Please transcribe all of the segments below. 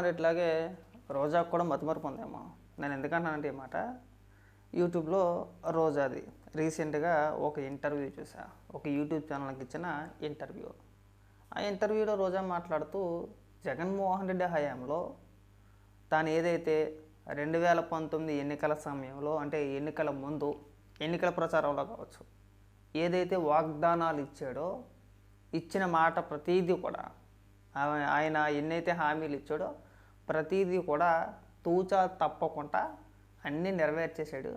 మరి ఇట్లాగే రోజాకు కూడా మతిమరుపు ఉందేమో నేను ఎందుకంటానంటే ఈ మాట? యూట్యూబ్లో రోజాది. రీసెంట్గా ఒక ఇంటర్వ్యూ చూసా. ఒక యూట్యూబ్ ఛానల్కి ఇచ్చిన ఇంటర్వ్యూ. ఆ ఇంటర్వ్యూలో రోజా మాట్లాడుతూ జగన్మోహన్ రెడ్డి హయాంలో తాను ఏదైతే రెండు వేల పంతొమ్మిది ఎన్నికల సమయంలో అంటే ఎన్నికల ముందు ఎన్నికల ప్రచారంలో కావచ్చు ఏదైతే వాగ్దానాలు ఇచ్చాడో ఇచ్చిన మాట ప్రతీది కూడా ఆమె- ఆయన ఎన్నైతే హామీలు ఇచ్చాడో ప్రతీదీ కూడా తూచా తప్పకుండా అన్నీ నెరవేర్చేశాడు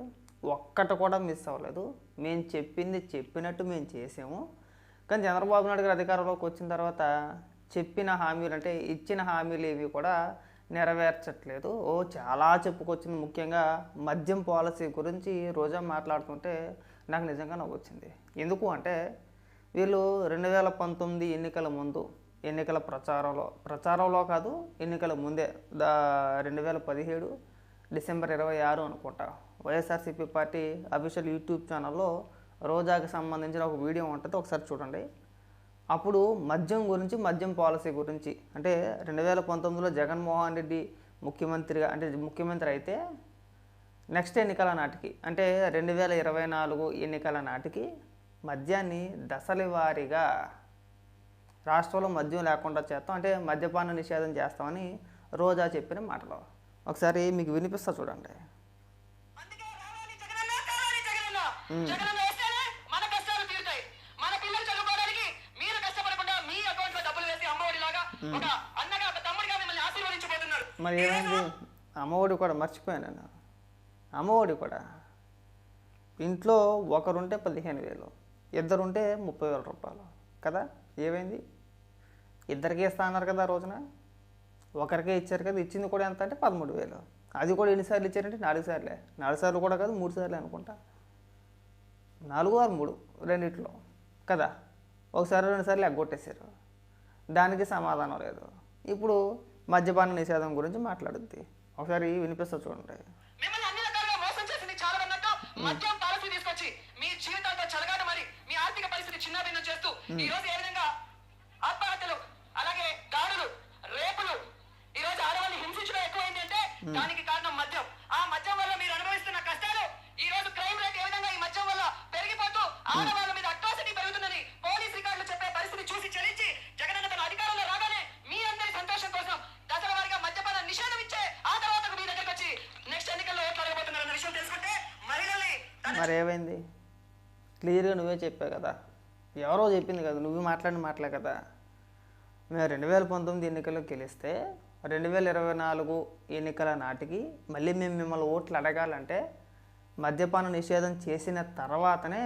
ఒక్కటి కూడా మిస్ అవ్వలేదు. మేము చెప్పింది చెప్పినట్టు మేము చేసాము. కానీ చంద్రబాబు నాయుడు గారు అధికారంలోకి వచ్చిన తర్వాత చెప్పిన హామీలు అంటే ఇచ్చిన హామీలు ఏవి కూడా నెరవేర్చట్లేదు. ఓ చాలా చెప్పుకొచ్చింది. ముఖ్యంగా మద్యం పాలసీ గురించి రోజా మాట్లాడుతుంటే నాకు నిజంగా నవ్వొచ్చింది. ఎందుకు అంటే వీళ్ళు రెండు వేల పంతొమ్మిది ఎన్నికల ముందు ఎన్నికల ప్రచారంలో ప్రచారంలో కాదు ఎన్నికల ముందే దా రెండు వేల పదిహేడు డిసెంబర్ ఇరవై ఆరు అనుకుంటా వైఎస్ఆర్సీపీ పార్టీ అఫీషియల్ యూట్యూబ్ ఛానల్లో రోజాకి సంబంధించిన ఒక వీడియో ఉంటుంది ఒకసారి చూడండి. అప్పుడు మద్యం గురించి మద్యం పాలసీ గురించి అంటే రెండు వేల పంతొమ్మిదిలో జగన్మోహన్ రెడ్డి ముఖ్యమంత్రిగా అంటే ముఖ్యమంత్రి అయితే నెక్స్ట్ ఎన్నికల నాటికి అంటే రెండు వేల ఇరవై నాలుగు ఎన్నికల నాటికి మద్యాన్ని దశల వారీగా రాష్ట్రంలో మద్యం లేకుండా చేస్తాం. అంటే మద్యపాన నిషేధం చేస్తామని రోజా చెప్పిన మాటలు. ఒకసారి మీకు వినిపిస్తా చూడండి. మరి ఏమైంది? అమ్మఒడి కూడా మర్చిపోయాను నేను. అమ్మఒడి కూడా. ఇంట్లో ఒకరుంటే పదిహేను వేలు ఇద్దరుంటే ముప్పై వేల రూపాయలు. కదా? ఏమైంది? ఇద్దరికే ఇస్తా అన్నారు కదా రోజున. ఒకరికే ఇచ్చారు కదా ఇచ్చింది కూడా ఎంత అంటే పదమూడు వేలు. అది కూడా ఎన్నిసార్లు ఇచ్చారంటే నాలుగు సార్లే. నాలుగు సార్లు కూడా కాదు మూడు సార్లే అనుకుంటా. నాలుగు ఆరు మూడు రెండిట్లో కదా. ఒకసారి రెండు సార్లు ఎగ్గొట్టేశారు. దానికి సమాధానం లేదు. ఇప్పుడు మద్యపాన నిషేధం గురించి మాట్లాడుద్ది. ఒకసారి వినిపిస్తా చూడండి. మీ జీవితాలతో చలగాట మరి మీ ఆర్థిక పరిస్థితి చిన్నభిన్నం చేస్తూ ఈ రోజు ఏ విధంగా ఆత్మహత్యలు అలాగే దాడులు రేపులు ఈ రోజు ఆడవాళ్ళు హింసించడం ఎక్కువైంది అంటే దానికి కారణం మద్యం. ఆ మద్యం వల్ల మీరు అనుభవిస్తున్న కష్టాలు ఈ రోజు క్రైమ్ రేట్ ఏ విధంగా ఈ మద్యం వల్ల పెరిగిపోతూ ఆడవాళ్ళ మీద అట్రాసిటీ పెరుగుతుందని పోలీస్ రికార్డులు చెప్పే పరిస్థితి చూసి చలించి జగనన్న తన అధికారంలో రాగానే మీ అందరి సంతోషం కోసం దశల వారిగా మద్యపాన నిషేధం ఇచ్చే ఆ తర్వాత మీ దగ్గరకు వచ్చి నెక్స్ట్ ఎన్నికల్లో ఓట్లు అడగబోతున్నారన్న విషయం తెలుసుకుంటే మహిళల్ని మరి ఏమైంది? క్లియర్గా నువ్వే చెప్పావు కదా. ఎవరో చెప్పింది కదా నువ్వు మాట్లాడిన మాటలే కదా. మేము రెండు వేల పంతొమ్మిది ఎన్నికల్లో గెలిస్తే రెండు వేల ఇరవై నాలుగు ఎన్నికల నాటికి మళ్ళీ మేము మిమ్మల్ని ఓట్లు అడగాలంటే మద్యపాన నిషేధం చేసిన తర్వాతనే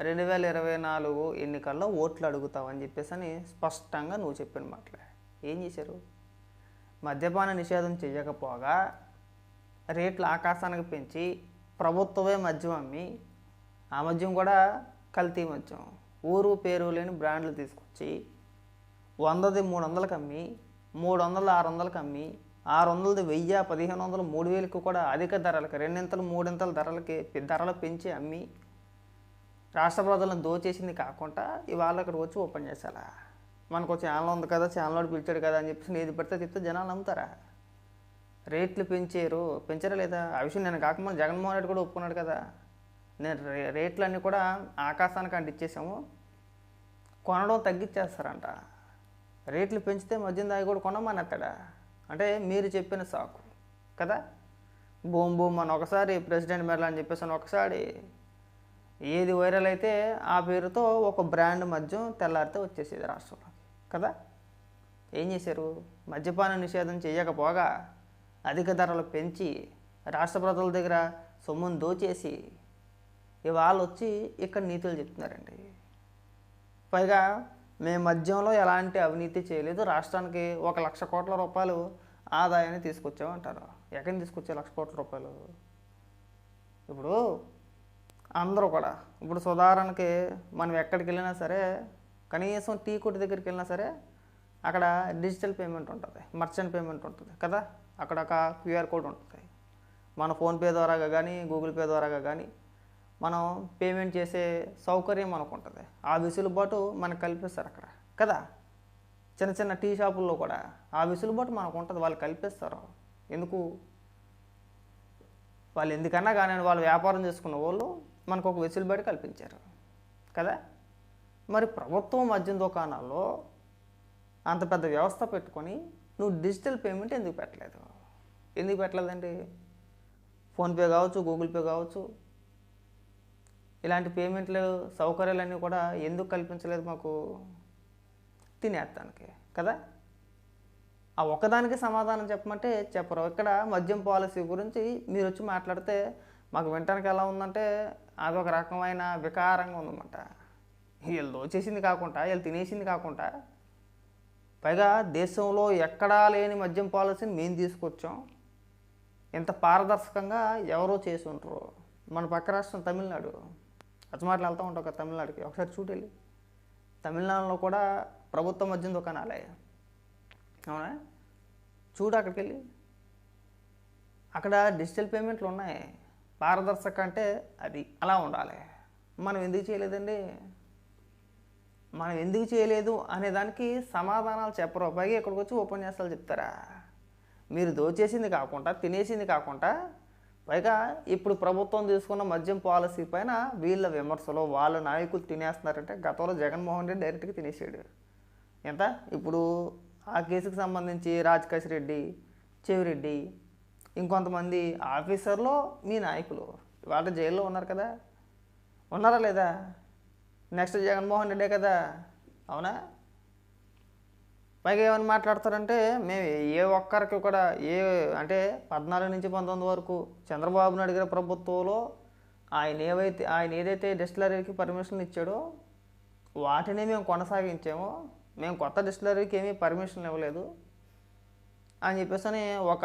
రెండు వేల ఇరవై నాలుగు ఎన్నికల్లో ఓట్లు అడుగుతావని చెప్పేసి అని స్పష్టంగా నువ్వు చెప్పిన మాటలే. ఏం చేశారు? మద్యపాన నిషేధం చేయకపోగా రేట్లు ఆకాశానికి పెంచి ప్రభుత్వమే మద్యం అమ్మి ఆ మద్యం కూడా కల్తీ మద్యం. ఊరు పేరు లేని బ్రాండ్లు తీసుకొచ్చి వందది మూడు వందలకు అమ్మి మూడు వందలు ఆరు వందలకు అమ్మి ఆరు వందలది వెయ్యి పదిహేను వందలు మూడు వేలకు కూడా అధిక ధరలకి రెండింతలు మూడింతల ధరలకి ధరలు పెంచి అమ్మి రాష్ట్ర ప్రజలను దోచేసింది కాకుండా ఇవాళ అక్కడ వచ్చి ఓపెన్ చేసాలా మనకు ఛానల్ ఉంది కదా ఛానల్ పిలిచాడు కదా అని చెప్పేసి ఏది పడితే చెప్తే జనాలు నమ్ముతారా? రేట్లు పెంచారు పెంచరా లేదా? ఆ విషయం నేను కాకముందు జగన్మోహన్ రెడ్డి కూడా ఒప్పుకున్నాడు కదా. నేను రే రేట్లన్నీ కూడా ఆకాశానికి అంటిచ్చేసాము కొనడం తగ్గించేస్తారంట. రేట్లు పెంచితే మద్యం దాగి కూడా కొనమనేస్తాడా అంటే మీరు చెప్పిన సాకు కదా? బూమ్ బూమ్ అని ఒకసారి ప్రెసిడెంట్ మెడల్ అని చెప్పేసి అని ఒకసారి ఏది వైరల్ అయితే ఆ పేరుతో ఒక బ్రాండ్ మద్యం తెల్లారితే వచ్చేసేది రాష్ట్రంలో కదా? ఏం చేశారు? మద్యపాన నిషేధం చేయకపోగా అధిక ధరలు పెంచి రాష్ట్ర ప్రజల దగ్గర సొమ్మును దోచేసి ఇవాళ వచ్చి ఇక్కడ నీతులు చెప్తున్నారండి. పైగా మేము మద్యంలో ఎలాంటి అవినీతి చేయలేదు. రాష్ట్రానికి ఒక లక్ష కోట్ల రూపాయలు ఆదాయాన్ని తీసుకొచ్చామంటారు ఎక్కడి తీసుకొచ్చే లక్ష కోట్ల రూపాయలు? ఇప్పుడు అందరూ కూడా ఇప్పుడు సుధారణకి మనం ఎక్కడికి వెళ్ళినా సరే కనీసం టీ కొట్టు దగ్గరికి వెళ్ళినా సరే అక్కడ డిజిటల్ పేమెంట్ ఉంటుంది మర్చెంట్ పేమెంట్ ఉంటుంది కదా. అక్కడ ఒక క్యూఆర్ కోడ్ ఉంటుంది. మన ఫోన్పే ద్వారాగా కానీ గూగుల్ పే ద్వారాగా కానీ మనం పేమెంట్ చేసే సౌకర్యం మనకు ఉంటుంది ఆ వెసులుబాటు మనకు కల్పిస్తారు అక్కడ. కదా? చిన్న చిన్న టీ షాపుల్లో కూడా ఆ వెసులుబాటు మనకు ఉంటుంది. వాళ్ళు కల్పిస్తారు. ఎందుకు? వాళ్ళు ఎందుకన్నా కానీ వాళ్ళు వ్యాపారం చేసుకున్న వాళ్ళు మనకు ఒక వెసులుబాటు కల్పించారు. కదా? మరి ప్రభుత్వం మద్యం దుకాణాల్లో అంత పెద్ద వ్యవస్థ పెట్టుకొని నువ్వు డిజిటల్ పేమెంట్ ఎందుకు పెట్టలేదు? ఎందుకు పెట్టలేదండి? ఫోన్పే కావచ్చు గూగుల్ పే కావచ్చు ఇలాంటి పేమెంట్లు సౌకర్యాలన్నీ కూడా ఎందుకు కల్పించలేదు మాకు? తినేస్తానికి కదా? ఆ ఒక్కదానికి సమాధానం చెప్పమంటే చెప్పరు. ఇక్కడ మద్యం పాలసీ గురించి మీరు వచ్చి మాట్లాడితే మాకు వినటానికి ఎలా ఉందంటే అదొక రకమైన వికారంగా ఉందన్నమాట. వీళ్ళు దోచేసింది కాకుండా వీళ్ళు తినేసింది కాకుండా పైగా దేశంలో ఎక్కడా లేని మద్యం పాలసీని మేము తీసుకొచ్చాం. ఇంత పారదర్శకంగా ఎవరో చేసి ఉంటారు మన పక్క రాష్ట్రం తమిళనాడు. అచ్చమాటలు వెళ్తూ ఉంటాం కదా తమిళనాడుకి. ఒకసారి చూడు వెళ్ళి తమిళనాడులో కూడా ప్రభుత్వం మధ్యన దుకాణాలే అవునా? చూడు అక్కడికి వెళ్ళి అక్కడ డిజిటల్ పేమెంట్లు ఉన్నాయి. పారదర్శక అంటే అది. అలా ఉండాలి. మనం ఎందుకు చేయలేదండి? మనం ఎందుకు చేయలేదు అనే దానికి సమాధానాలు చెప్పరు. పైగా ఇక్కడికి వచ్చి ఉపన్యాసాలు చెప్తారా? మీరు దోచేసింది కాకుండా తినేసింది కాకుండా పైగా ఇప్పుడు ప్రభుత్వం తీసుకున్న మద్యం పాలసీ పైన వీళ్ళ విమర్శలు వాళ్ళ నాయకులు తినేస్తున్నారంటే గతంలో జగన్మోహన్ రెడ్డి డైరెక్ట్గా తినేసాడు. ఎంత? ఇప్పుడు ఆ కేసుకు సంబంధించి రాజకేశ్ రెడ్డి చెవిరెడ్డి ఇంకొంతమంది ఆఫీసర్లు మీ నాయకులు వాళ్ళ జైల్లో ఉన్నారు కదా. ఉన్నారా లేదా? నెక్స్ట్ జగన్మోహన్ రెడ్డే కదా. అవునా? పైగా ఏమని మాట్లాడతారంటే మేము ఏ ఒక్కరికి కూడా ఏ అంటే పద్నాలుగు నుంచి పంతొమ్మిది వరకు చంద్రబాబు నాయుడు గారి ప్రభుత్వంలో ఆయన ఏవైతే ఆయన ఏదైతే డిస్టిలరీకి పర్మిషన్ ఇచ్చాడో వాటిని మేము కొనసాగించామో. మేము కొత్త డిస్టిలరీకి ఏమీ పర్మిషన్ ఇవ్వలేదు అని చెప్పేసి అని ఒక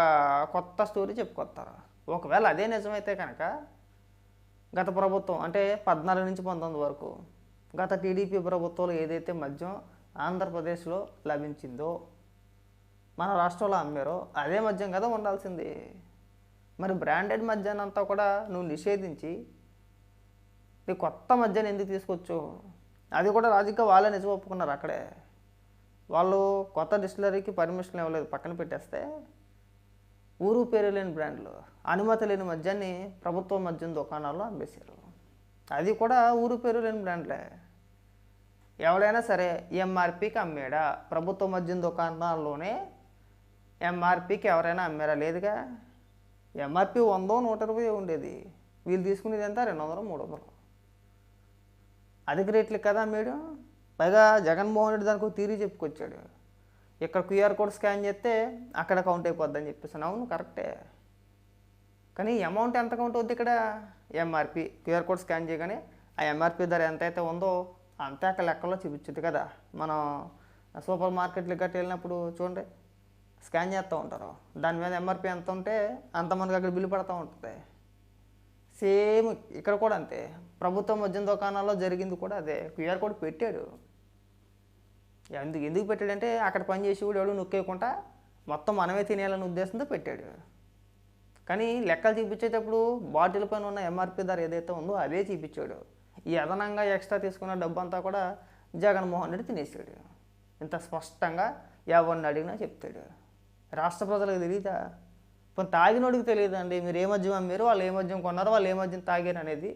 కొత్త స్టోరీ చెప్పుకొస్తారు. ఒకవేళ అదే నిజమైతే కనుక గత ప్రభుత్వం అంటే పద్నాలుగు నుంచి పంతొమ్మిది వరకు గత టీడీపీ ప్రభుత్వంలో ఏదైతే మద్యం ఆంధ్రప్రదేశ్లో లభించిందో మన రాష్ట్రంలో అమ్మారో అదే మద్యం కదా ఉండాల్సింది. మరి బ్రాండెడ్ మద్యాన్ని అంతా కూడా నువ్వు నిషేధించి నీ కొత్త మద్యాన్ని ఎందుకు తీసుకొచ్చు అది కూడా రాజకీయ వాళ్ళే నిజం ఒప్పుకున్నారు అక్కడే. వాళ్ళు కొత్త డిస్టిలరీకి పర్మిషన్ ఇవ్వలేదు పక్కన పెట్టేస్తే ఊరు పేరు లేని బ్రాండ్లు అనుమతి లేని మద్యాన్ని ప్రభుత్వ మద్యం దుకాణాల్లో అమ్మేశారు. అది కూడా ఊరు పేరు లేని బ్రాండ్లే ఎవడైనా సరే ఎంఆర్పికి అమ్మాడా? ప్రభుత్వ మద్యం దుకాణాల్లోనే ఎంఆర్పికి ఎవరైనా అమ్మారా? లేదుగా. ఎంఆర్పి వందో నూట ఇరవై ఉండేది. వీళ్ళు తీసుకునేది ఎంత? రెండు వందలు మూడు వందలు అధిక రేట్లు కదా అమ్మాడు పైగా జగన్మోహన్ రెడ్డి దానికి ఒక తీరి చెప్పుకొచ్చాడు. ఇక్కడ క్యూఆర్ కోడ్ స్కాన్ చేస్తే అక్కడ కౌంట్ అయిపోద్దని చెప్పేసి అవును కరెక్టే. కానీ అమౌంట్ ఎంత కౌంట్ అవుద్ది ఇక్కడ? ఎంఆర్పి క్యూఆర్ కోడ్ స్కాన్ చేయగానే ఆ ఎంఆర్పి ధర ఎంత అయితే ఉందో అంతే అక్కడ లెక్కలో చూపించదు కదా. మనం సూపర్ మార్కెట్లు గట్టి వెళ్ళినప్పుడు చూడండి స్కాన్ చేస్తూ ఉంటారు. దాని మీద ఎంఆర్పి ఎంత ఉంటే అంత మనకి అక్కడ బిల్లు పడుతూ ఉంటుంది. సేమ్ ఇక్కడ కూడా అంతే. ప్రభుత్వం మద్యం దుకాణాల్లో జరిగింది కూడా అదే. క్యూఆర్ కోడ్ పెట్టాడు. ఎందుకు ఎందుకు పెట్టాడంటే అక్కడ పని చేసేవాడు కూడా ఎవడు నొక్కేయకుండా మొత్తం మనమే తినేయాలనే ఉద్దేశంతో పెట్టాడు. కానీ లెక్కలు చూపించేటప్పుడు బాటిల్ పైన ఉన్న ఎంఆర్పి ధర ఏదైతే ఉందో అదే చూపించాడు. ఈ అదనంగా ఎక్స్ట్రా తీసుకున్న డబ్బు అంతా కూడా జగన్మోహన్ రెడ్డి తినేసాడు. ఇంత స్పష్టంగా ఎవరిని అడిగినా చెప్తాడు. రాష్ట్ర ప్రజలకు తెలియదా ఇప్పుడు తాగినోడికి తెలియదండి. మీరు ఏ మద్యం అమ్మారు? వాళ్ళు ఏ మద్యం కొన్నారు వాళ్ళు ఏ మద్యం తాగారు అనేది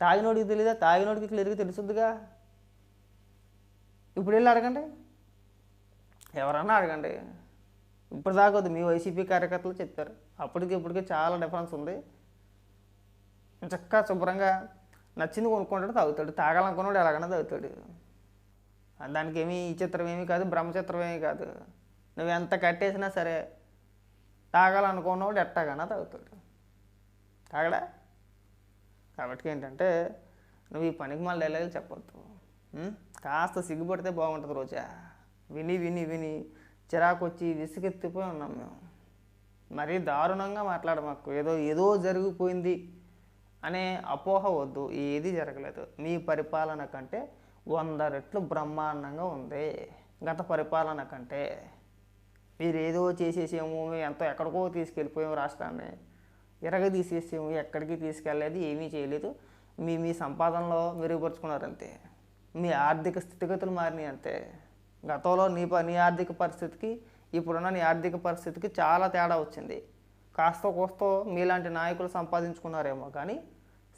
తాగినోడికి తెలియదా తాగినోడికి క్లియర్గా తెలుసుద్దిగా? ఇప్పుడు వెళ్ళి అడగండి. ఎవరన్నా అడగండి. ఇప్పుడు దాకొద్దు మీ వైసీపీ కార్యకర్తలు చెప్పారు. అప్పటికి ఇప్పటికి చాలా డిఫరెన్స్ ఉంది. చక్కగా శుభ్రంగా నచ్చింది కొనుక్కుంటాడు తాగుతాడు. తాగాలనుకున్నాడు ఎలాగైనా తాగుతాడు. దానికి ఏమీ చిత్రం ఏమీ కాదు బ్రహ్మచిత్రం ఏమీ కాదు. నువ్వు ఎంత కట్టేసినా సరే తాగాలనుకున్నవాడు ఎట్టాగానా తాగుతాడు. తాగడా? కాబట్టి ఏంటంటే నువ్వు ఈ పనికి మళ్ళీ డైలాగులు చెప్పొద్దు. కాస్త సిగ్గుపడితే బాగుంటుంది రోజా. విని విని విని. చిరాకు వచ్చి విసుగెత్తిపోయి ఉన్నాం మేము. మరీ దారుణంగా మాట్లాడమాకు. ఏదో ఏదో జరిగిపోయింది. అనే అపోహ వద్దు ఏది జరగలేదు. మీ పరిపాలన కంటే వంద రెట్లు బ్రహ్మాండంగా ఉంది. గత పరిపాలన కంటే మీరు ఏదో ఎంతో ఎక్కడికో తీసుకెళ్ళిపోయాము రాష్ట్రాన్ని. ఇరగదీసేసేము ఎక్కడికి తీసుకెళ్ళలేదు ఏమీ చేయలేదు. మీ మీ సంపాదనలో మెరుగుపరుచుకున్నారు అంతే మీ ఆర్థిక స్థితిగతులు మారినాయి అంతే. గతంలో నీ ప నీ ఆర్థిక పరిస్థితికి ఇప్పుడున్న నీ ఆర్థిక పరిస్థితికి చాలా తేడా వచ్చింది. కాస్త కోస్తో మీలాంటి నాయకులు సంపాదించుకున్నారేమో కానీ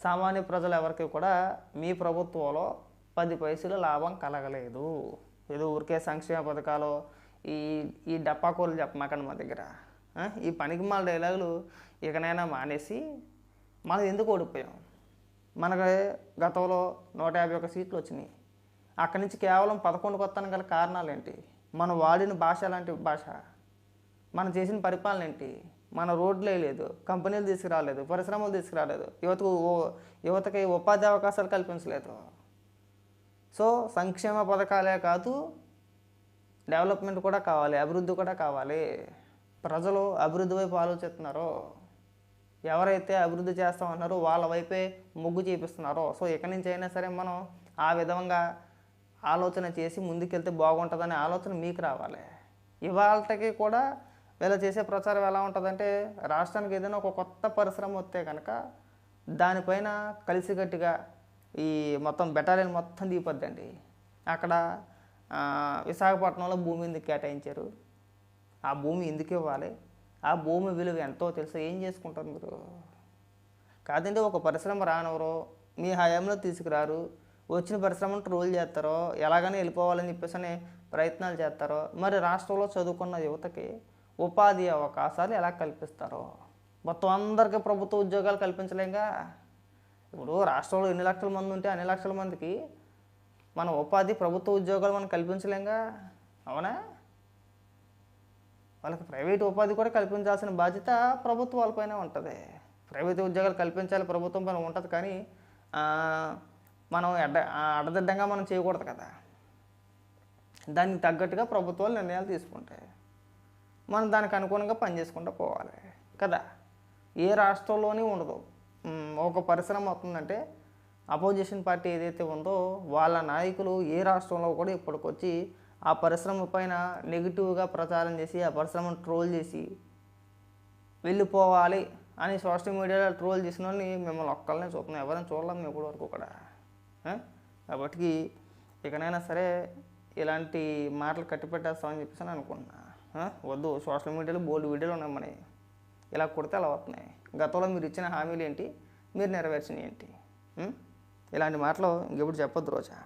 సామాన్య ప్రజలు ఎవరికి కూడా మీ ప్రభుత్వంలో పది పైసలు లాభం కలగలేదు. ఏదో ఊరికే సంక్షేమ పథకాలు ఈ ఈ డప్పాకూరలు చెప్పమాకండి మా దగ్గర. ఈ పనికి మాల డైలాగులు ఇకనైనా మానేసి మనం ఎందుకు ఓడిపోయాం? మనకి గతంలో నూట యాభై ఒక సీట్లు వచ్చినాయి. అక్కడి నుంచి కేవలం పదకొండు కొత్తానికి గల కారణాలు ఏంటి మనం వాడిన భాష లాంటి భాష. మనం చేసిన పరిపాలన ఏంటి? మన రోడ్లు వేయలేదు కంపెనీలు తీసుకురాలేదు పరిశ్రమలు తీసుకురాలేదు యువతకు ఓ- యువతకి ఉపాధి అవకాశాలు కల్పించలేదు. సో సంక్షేమ పథకాలే కాదు డెవలప్మెంట్ కూడా కావాలి అభివృద్ధి కూడా కావాలి. ప్రజలు అభివృద్ధి వైపు ఆలోచిస్తున్నారో ఎవరైతే అభివృద్ధి చేస్తామన్నారో వాళ్ళ వైపే మొగ్గు చూపిస్తున్నారో. సో ఇక్కడి నుంచి అయినా సరే మనం ఆ విధంగా ఆలోచన చేసి ముందుకెళ్తే బాగుంటుందనే ఆలోచన మీకు రావాలి. ఇవాళకి కూడా వీళ్ళు చేసే ప్రచారం ఎలా ఉంటుందంటే రాష్ట్రానికి ఏదైనా ఒక కొత్త పరిశ్రమ వస్తే కనుక దానిపైన కలిసికట్టుగా ఈ మొత్తం బెటాలియన్ మొత్తం దిగిపోద్దండి. అక్కడ విశాఖపట్నంలో భూమి ఎందుకు కేటాయించారు? ఆ భూమి ఎందుకు ఇవ్వాలి? ఆ భూమి విలువ ఎంతో తెలుసు? ఏం చేసుకుంటారు మీరు? కాదండి ఒక పరిశ్రమ రానవరో మీ హయాంలో తీసుకురారు వచ్చిన పరిశ్రమను ట్రోల్ చేస్తారో ఎలాగైనా వెళ్ళిపోవాలని చెప్పేసి ప్రయత్నాలు చేస్తారో మరి రాష్ట్రంలో చదువుకున్న యువతకి ఉపాధి అవకాశాలు ఎలా కల్పిస్తారో? మొత్తం అందరికీ ప్రభుత్వ ఉద్యోగాలు కల్పించలేంగా? ఇప్పుడు రాష్ట్రంలో ఎన్ని లక్షల మంది ఉంటే అన్ని లక్షల మందికి మన ఉపాధి ప్రభుత్వ ఉద్యోగాలు మనం కల్పించలేంగా? అవునా? వాళ్ళకి ప్రైవేట్ ఉపాధి కూడా కల్పించాల్సిన బాధ్యత ప్రభుత్వాలపైనే ఉంటుంది. ప్రైవేట్ ఉద్యోగాలు కల్పించాలి ప్రభుత్వం పైన ఉంటుంది కానీ మనం అడ్డ అడ్డదిడ్డంగా మనం చేయకూడదు కదా. దానికి తగ్గట్టుగా ప్రభుత్వాలు నిర్ణయాలు తీసుకుంటాయి. మనం దానికి అనుగుణంగా పనిచేసుకుంటూ పోవాలి. కదా? ఏ రాష్ట్రంలోనే ఉండదు. ఒక పరిశ్రమ వస్తుందంటే అపోజిషన్ పార్టీ ఏదైతే ఉందో వాళ్ళ నాయకులు ఏ రాష్ట్రంలో కూడా ఇప్పటికొచ్చి ఆ పరిశ్రమ పైన నెగిటివ్గా ప్రచారం చేసి ఆ పరిశ్రమను ట్రోల్ చేసి వెళ్ళిపోవాలి అని సోషల్ మీడియాలో ట్రోల్ చేసిన వాళ్ళని మిమ్మల్ని ఒక్కళ్ళనే చూస్తున్నాం ఎవరైనా చూడలేము ఇప్పటి వరకు కూడా. కాబట్టి ఇకనైనా సరే ఇలాంటి మాటలు కట్టిపెట్టేస్తామని చెప్పేసి అని అనుకుంటున్నా. వద్దు సోషల్ మీడియాలో బోల్డ్ వీడియోలు ఉన్నాయి మనవి. ఇలా కొడితే అలా వస్తున్నాయి. గతంలో మీరు ఇచ్చిన హామీలు ఏంటి? మీరు నెరవేర్చినవి ఏంటి? ఇలాంటి మాటలు ఇంకెప్పుడు చెప్పొద్దు రోజా.